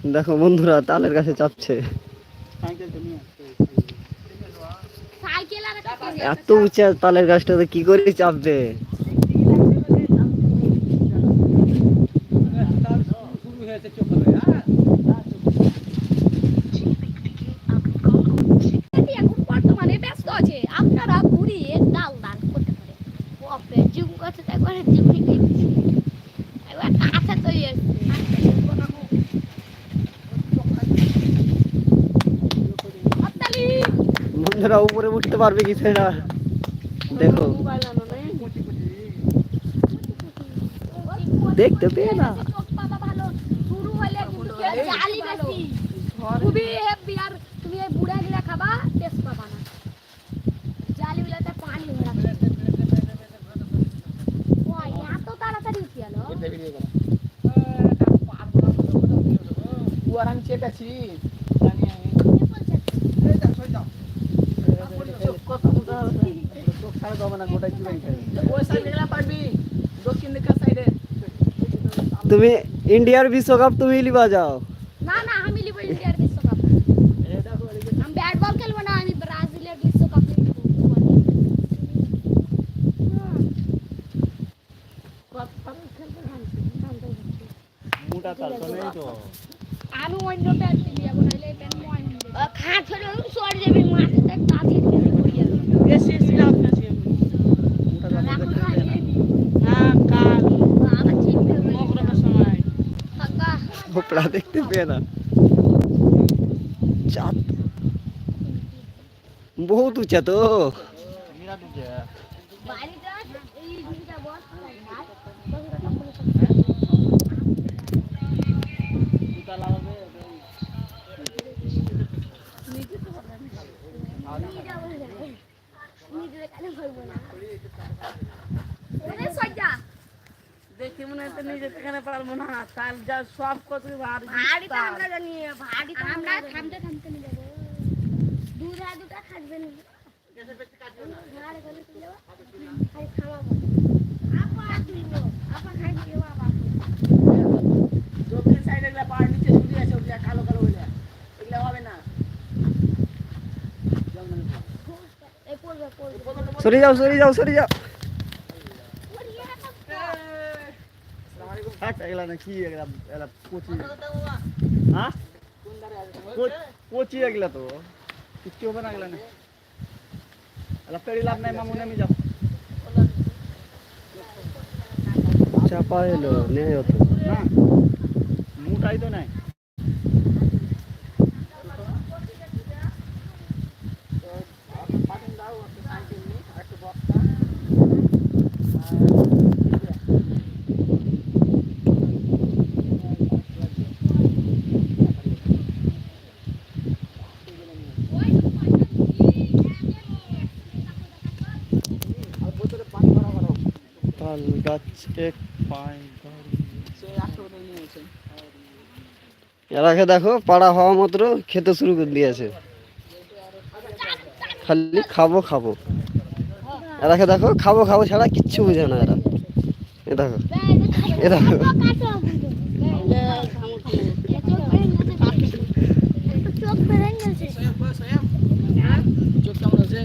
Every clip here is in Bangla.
দেখো বন্ধুরা তালের কাছে চাপছে। এত উঁচা তালের গাছটাতে কি করে চাপবে পারবে কি সেটা দেখো। দেখতে পেয়ে না। চোখ পাতা ভালো শুরু হলে কিন্তু জালি বেশি খুবই হেভি আর তুমি এই বুড়া গিলা খাবা টেস্ট পাবা না। জালি গুলাতে পানি ভরা ওই এত তাড়াতাড়ি উঠে গেল আমি চেপেছি। ওই সাইডে গেলে পারবি দক্ষিণ দিকের সাইডে তুমি ইন্ডিয়ার বিশ্বকাপ তুমি লিবা যাও। না না আমি লিবো ইন্ডিয়ার বিশ্বকাপ আমি ব্যাট বল খেলব না আমি ব্রাজিলের বিশ্বকাপ লিবো। আমি অন্য ব্যাট এখন নাইলে এই ব্যাট মই খাট ধরে সর যাবে। ভোপড়া দেখতে পেয়ে না। চাঁদ। বহুত উঁচা তো দেখি মনে হচ্ছে নিজে এখানে পারব না। কাল যা সব কত আমরা জানি ভাড়ি আমরা থামতে থামতে নিয়ে যাব। দুধ আর দুটা খাটবেন ভাড়ি করে তুলে যাব। খালি খাওয়াবো। আপা আপা খাই দেবো আবার দক্ষিণ সাইডে গেলে পাহাড় নিচে শুধু আছে ওগুলা কালো কালো যায় এগুলা হবে না এই পড়বে পড়বে সরে যাও সরে যাও সরে যাও হাট এগুলা না কি এগুলা এগুলা কোচি হ্যাঁ কোচি এগুলা তো কিচ্ছু হবে না এগুলা না এগুলা পেড়ি লাভ নাই মামু নেমে যাও চাপা এলো নেই হতো না মুটাই তো নাই এরাকে দেখো পাড়া হওয়া মাত্র খেতে শুরু করে দিয়েছে। খালি খাব খাব। এরাকে দেখো খাব খাব ছাড়া কিচ্ছু বোঝে না এরা। এ দেখো এ দেখো। চোখ বেড়ে গেছে চোখ কেমন আছে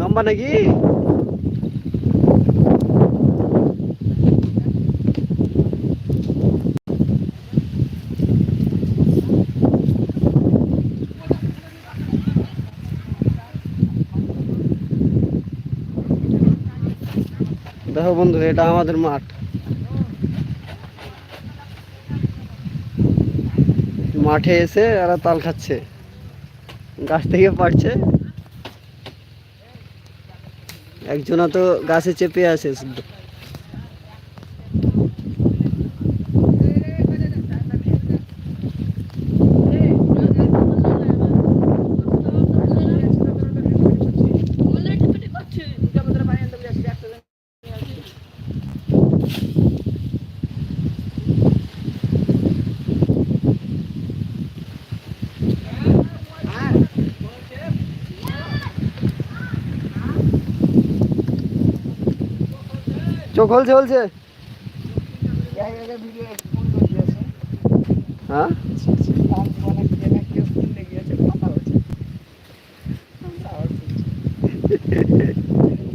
নাম্বার নাকি দেখো বন্ধু এটা আমাদের মাঠ। মাঠে এসে এরা তাল খাচ্ছে। গাছ থেকে পারছে। একজনা তো গাছে চেপে আছে। শুদ্ধ চোখ হলছে হলছে এক জায়গায় ভিডিও ফোন করে দিয়েছে হ্যাঁ নাম জীবনে কে না কেউ খুললে গিয়েছে কথা হচ্ছে আমরা আবার শুনছি।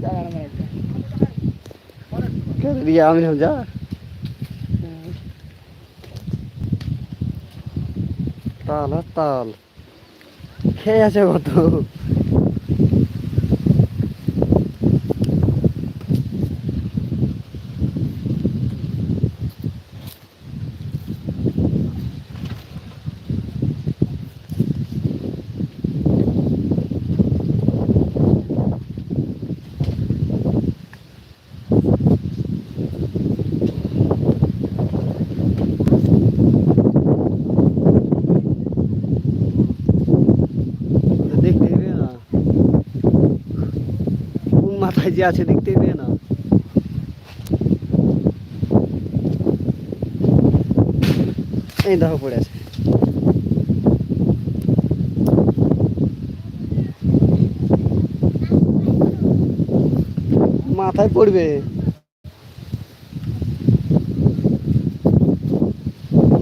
জায়গার নাম একটা। রিয়া আমি যা। তাল আর তাল। খেয়ে আছে কত? যে আছে দেখতে পেয়ে না। এই দেখো পড়ে আছে। মাথায় পড়বে।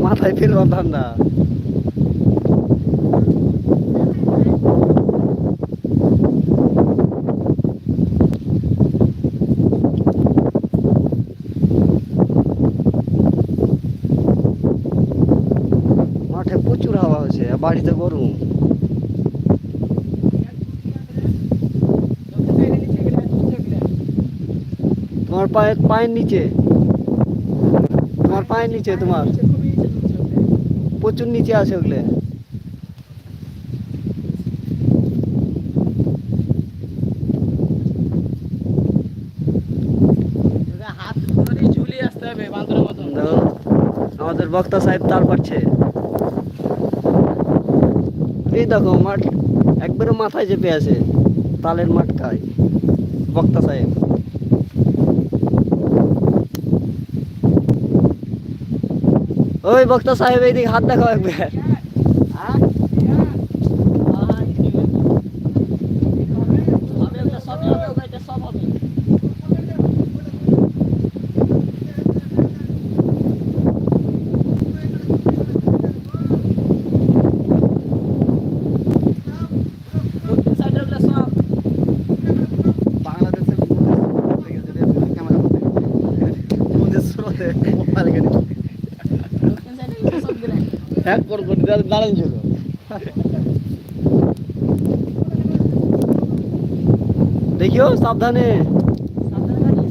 মাথায় ফেলবার ধান্দা মাঠে প্রচুর হাওয়া হচ্ছে আর বাড়িতে গরম তোমার পায়ের পায়ের নিচে। তোমার পায়ের নিচে তোমার? প্রচুর নিচে আছে ওগুলো। আমাদের বক্তা সাহেব তার পাচ্ছে এই দেখো মাঠ একবারে মাথায় চেপে আছে তালের মাঠ খায় বক্তা সাহেব। ওই বক্তা সাহেব এইদিকে হাত দেখাও একবার হবে ওটা সব হবে ওটা এটা সব হবে দক্ষিণ সাইডে ওগুলো সব বাংলাদেশের থেকে যদি ক্যামেরা আমাদের স্রোতে মোবাইল গাড়ি দক্ষিণ সাইডে ওগুলো সব গেলে হ্যাক করে করে দাঁড়ান ছিল দেখিও সাবধানে। সাবধানে গাড়ি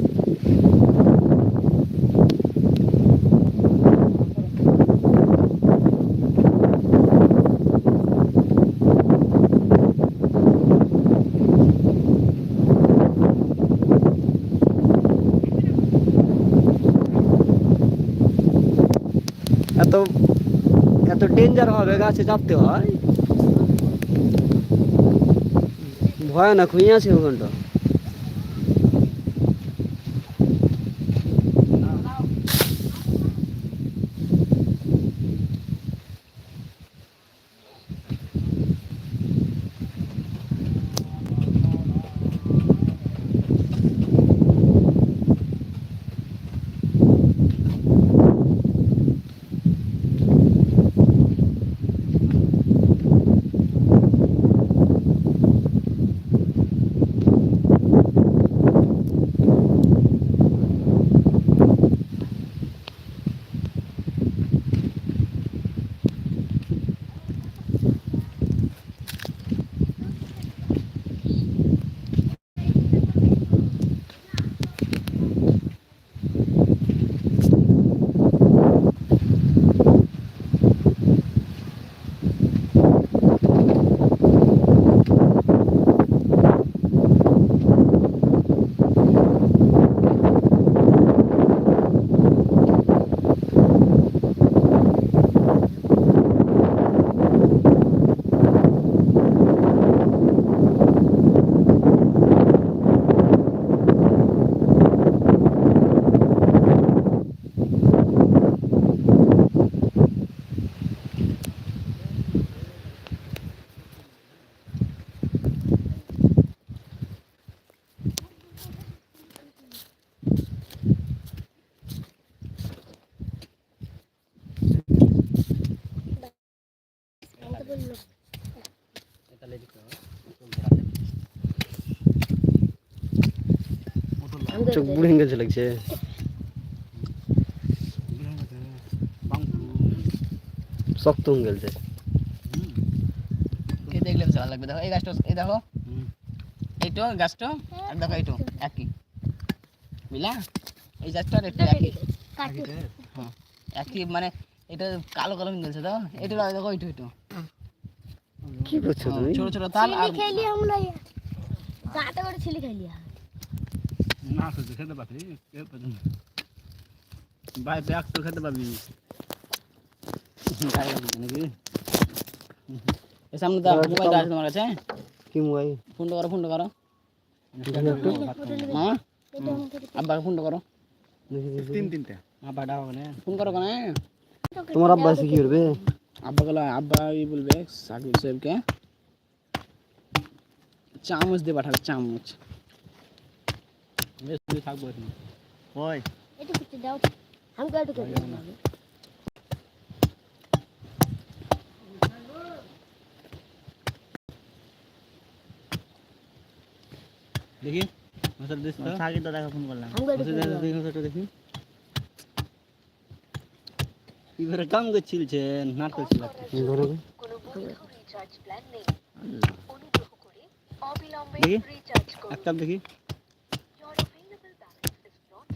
এত এত ডেঞ্জার হবে গাছে চাপতে হয়। ভয়ানক হয়ে আছে ওখানটা। চোখ বুড়ে গেছে লাগছে। শক্ত হয়ে গেছে। কে দেখলে ভালো লাগবে? দেখো এই গাছটা এই দেখো। এইটো গাছটা আর দেখো এইটো একই। বুঝলা এই গাছটা এটা একই। হ্যাঁ একই মানে এটা কালো কালো মিলছে তো এটা দেখো এইটো এইটো। কি করছ তুমি? ছোট ছোট তাল আর ছিলি খেলি আমরা। করে ছিলি খেলি। না শুধু খেতে পাবি ভাই ব্যাগ তো খেতে পাবি। নাকি? সামনে দাও মোবাইল আছে তোমার কাছে। কি মোবাইল? ফোন করো ফোন করো। মামা এটা আমাদের আব্বাকে ফোন করো। তিন তিনটে। ডাও মানে ফোন করো কেন তোমার আব্বা এসে কি করবে? আব্বা গেল আব্বা ই বলবে সাকিব সাহেবকে। চামচ দিয়ে পাঠাবে চামচ। থাকব এখানে। ওই এটা কিছু দাও। আমি কাটু করে দেখি দিস তো। সাকি তো দেখা ফোন করলাম। দেখি দেখি কি কাম করছিলছেন নাটক ছিল ধরো কোনো বৈধ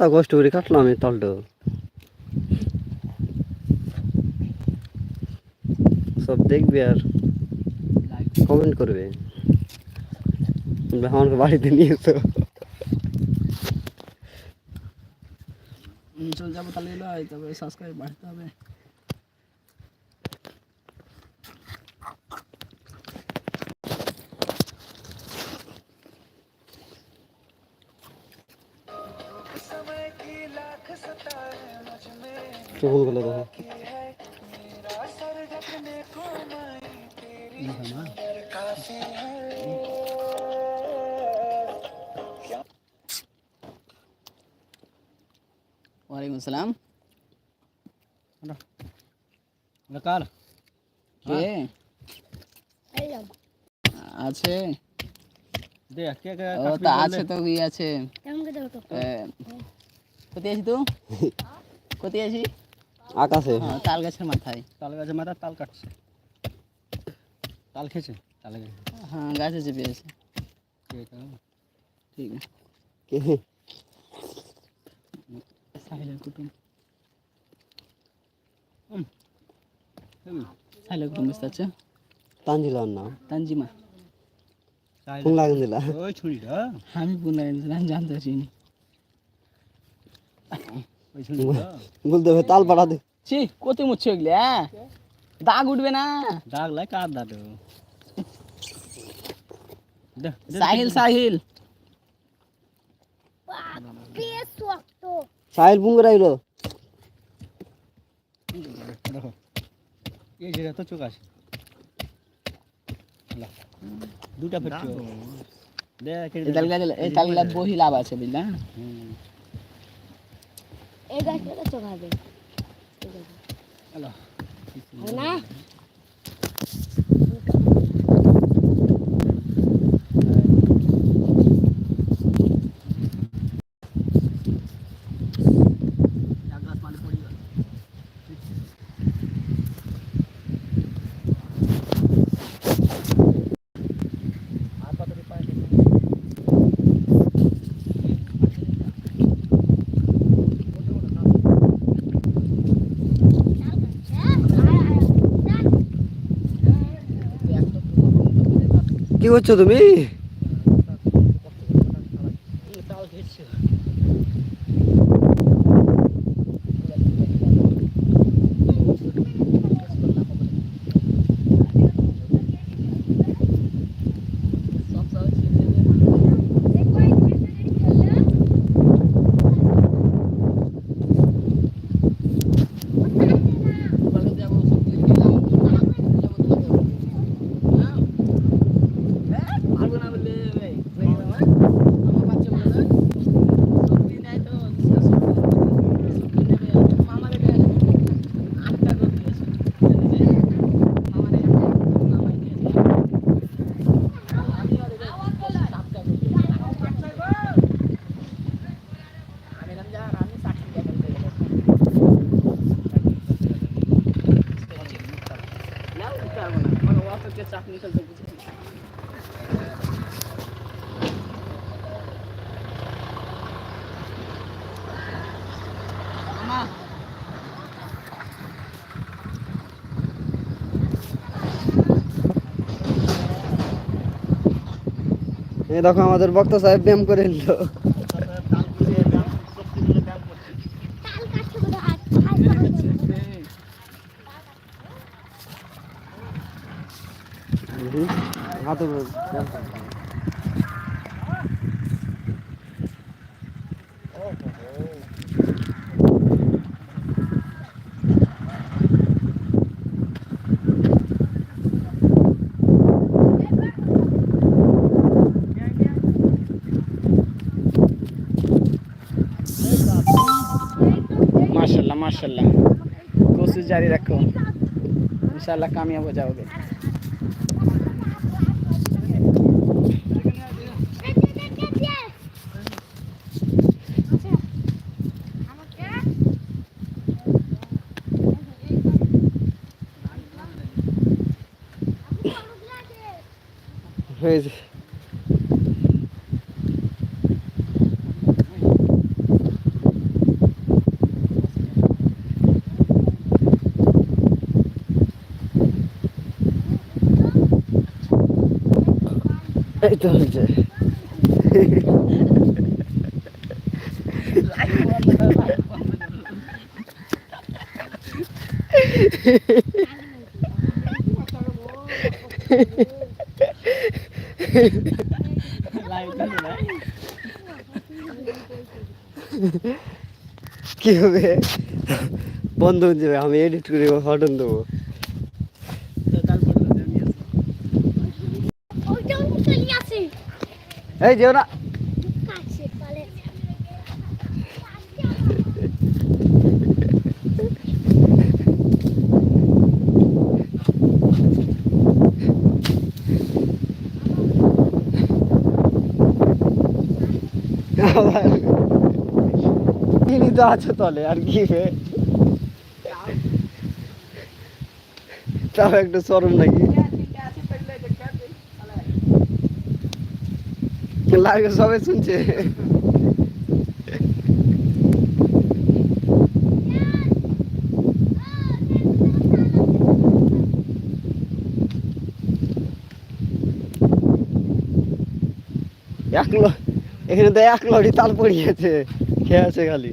তা কষ্ট করে কাটলাম এই তালটা সব দেখবে আর কমেন্ট করবে আমাকে বাড়িতে নিয়ে এসো চলে যাব তাহলে এলো তবে সাবস্ক্রাইব বাড়তে হবে চোখগুলো গেলে দেখো। ওয়ালাইকুম আসসালাম। কার কে? আছে। কে কে ও তা আছে তো ই আছে। কোথায় আছি তুই? কোথায় আছি আকাশে হ্যাঁ তাল গাছের মাথায়। তাল গাছে মাথা তাল কাটছে। তাল খেয়েছে? তালে হ্যাঁ গাছে চেপে আছে। ঠিক আছে। সাহিলের কুটুম। সাহিলের কুটুম বুঝতে পারছ? তানজিলার না তানজিমা। ফোন লাগান দিলা। আমি ফোন লাগিয়েছিলাম জানতে পারছিনি ওই ছুরিটা বলতে হবে তাল পাঠা দে ছি কোথায় মুচ্ছে এগুলি হ্যাঁ দাগ উঠবে না দাগ লাই কার দাদু দে দে, সাহিল সাহিল বেশ শক্ত সাহিল ফোন করে আইলো দেখো এই যে তো চোখ আছে লা, দুটা ফেটছো দে এই তালগুলা এই তালগুলা বহি লাভ আছে বুঝলা হুম এই গাছটা চোখাবে হ্যালো। না? কি করছ তুমি? এরকম আমাদের বক্তা সাহেব ব্যায়াম করে নিল। হাতে माशाल्लाह माशाल्लाह कोशिश जारी रखो इंशाल्लाह कामयाब हो जाओगे হয়েছে এই তো হয়েছে কি হবে? বন্ধ হয়ে যাবে আমি এডিট করে হটন দেবো। এই যেও না কাছে পালে আবার তিনি তো আছে তলে আর কি। তাও একটু সরম নাকি? লাগে সবাই শুনছে। এক এখানে তো এক লড়ি তাল পড়িয়েছে, খেয়ে আছে খালি।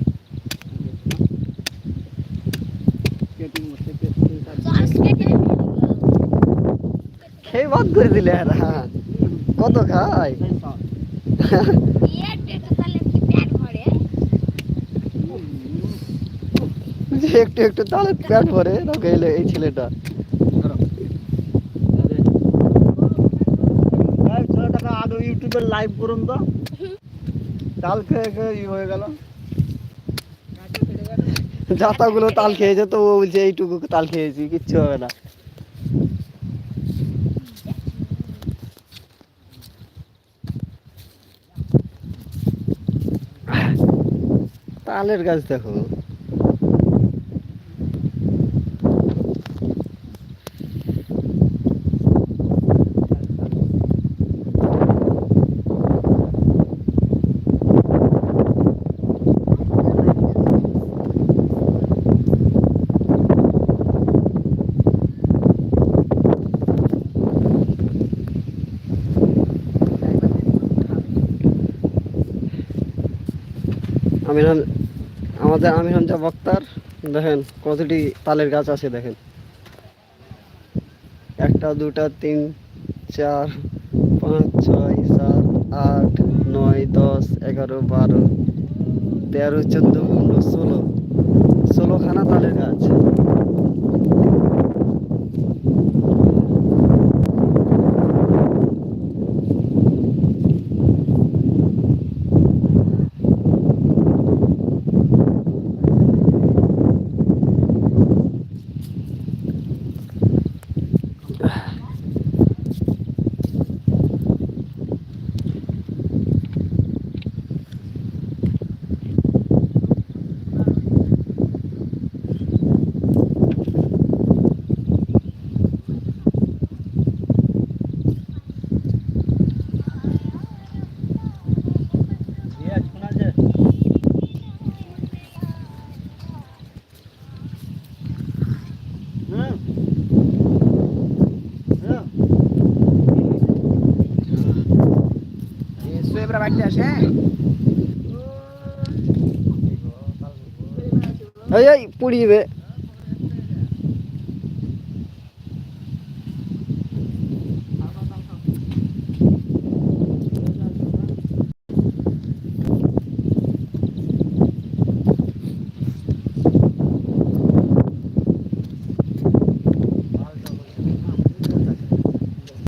খেয়ে বাদ করে দিলে এরা। কত খায়? একটু একটু তালে প্যাট ভরে এলো এই ছেলেটা। ছেলেটাকে ইউটিউবে লাইভ করুন তো। কাল খেয়ে খেয়ে হয়ে গেল। জাতাগুলো তাল খেয়েছে তো ও বলছে, এইটুকু তাল খেয়েছি, কিচ্ছু হবে না। তালের গাছ দেখো আমির হাম- আমাদের আমির হামজা বক্তার, দেখেন কতটি তালের গাছ আছে, দেখেন। একটা, দুটা, তিন, চার, পাঁচ, ছয়, সাত, আট, নয়, দশ, এগারো, বারো, তেরো, চোদ্দ, পনেরো, ষোলো। ষোলোখানা তালের গাছ। এই এই পুড়িয়ে